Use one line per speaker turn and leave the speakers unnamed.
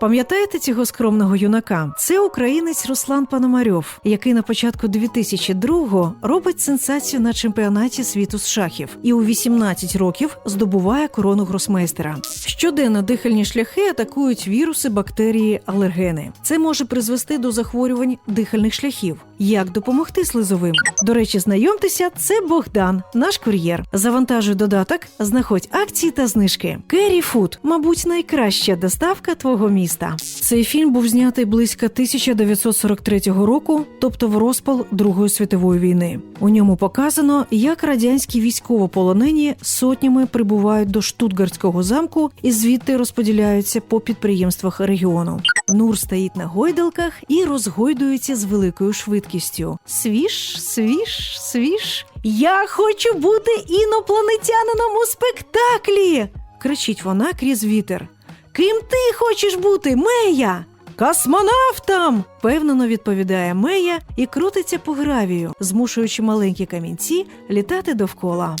Пам'ятаєте цього скромного юнака? Це українець Руслан Пономарьов, який на початку 2002-го робить сенсацію на чемпіонаті світу з шахів і у 18 років здобуває корону гросмейстера. Щоденно дихальні шляхи атакують віруси, бактерії, алергени. Це може призвести до захворювань дихальних шляхів. Як допомогти слизовим? До речі, знайомтеся, це Богдан, наш кур'єр. Завантажуй додаток, знаходь акції та знижки. Керрі Фуд, мабуть, найкраща доставка твого міста. Цей фільм був знятий близько 1943 року, тобто в розпал Другої світової війни. У ньому показано, як радянські військовополонені сотнями прибувають до Штутгартського замку і звідти розподіляються по підприємствах регіону. Нур стоїть на гойдалках і розгойдується з великою швидкістю. Свіж, свіж, свіж. Я хочу бути інопланетянином у спектаклі. кричить вона крізь вітер. Ким ти хочеш бути, Мея? Космонавтом! впевнено відповідає Мея і крутиться по гравію, змушуючи маленькі камінці літати довкола.